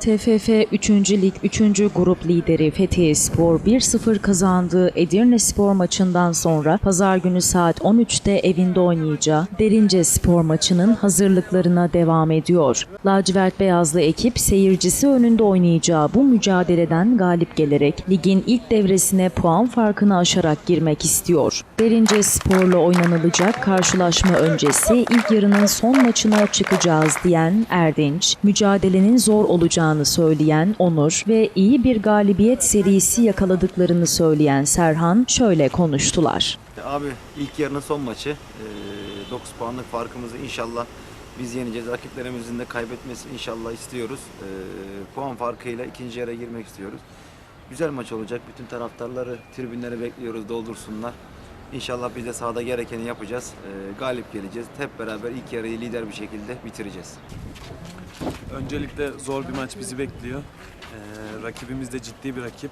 TFF 3. Lig 3. Grup lideri Fethiye Spor 1-0 kazandığı Edirne Spor maçından sonra pazar günü saat 13'te evinde oynayacağı Derince Spor maçının hazırlıklarına devam ediyor. Lacivert Beyazlı ekip seyircisi önünde oynayacağı bu mücadeleden galip gelerek ligin ilk devresine puan farkını aşarak girmek istiyor. Derince Spor'la oynanılacak karşılaşma öncesi ilk yarının son maçına çıkacağız diyen Erdinç, mücadelenin zor olacağını söyleyen Onur ve iyi bir galibiyet serisi yakaladıklarını söyleyen Serhan şöyle konuştular. Abi ilk yarının son maçı. 9 puanlık farkımızı inşallah biz yeneceğiz. Rakiplerimizin de kaybetmesini inşallah istiyoruz. Ee, puan farkıyla ikinci yere girmek istiyoruz. Güzel maç olacak. Bütün taraftarları tribünlere bekliyoruz. Doldursunlar. İnşallah biz de sahada gerekeni yapacağız. Galip geleceğiz. Hep beraber ilk yarıyı lider bir şekilde bitireceğiz. Öncelikle zor bir maç bizi bekliyor. Ee, rakibimiz de ciddi bir rakip.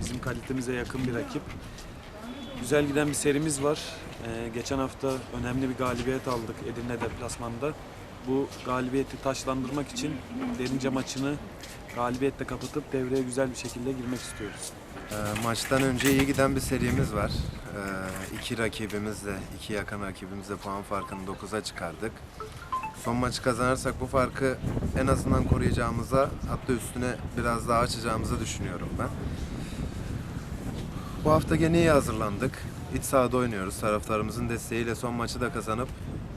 Bizim kalitemize yakın bir rakip. Güzel giden bir serimiz var. Ee, geçen hafta önemli bir galibiyet aldık Edirne deplasmanda. Bu galibiyeti taşlandırmak için derince maçını galibiyetle kapatıp devreye güzel bir şekilde girmek istiyoruz. Ee, Maçtan önce iyi giden bir serimiz var. Ee, İki rakibimizle, iki yakın rakibimizle puan farkını 9'a çıkardık. Son maçı kazanırsak bu farkı en azından koruyacağımıza, hatta üstüne biraz daha açacağımızı düşünüyorum ben. Bu hafta gene iyi hazırlandık. İç sahada oynuyoruz. Taraftarımızın desteğiyle son maçı da kazanıp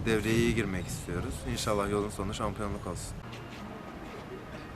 devreye iyi girmek istiyoruz. İnşallah yolun sonu şampiyonluk olsun.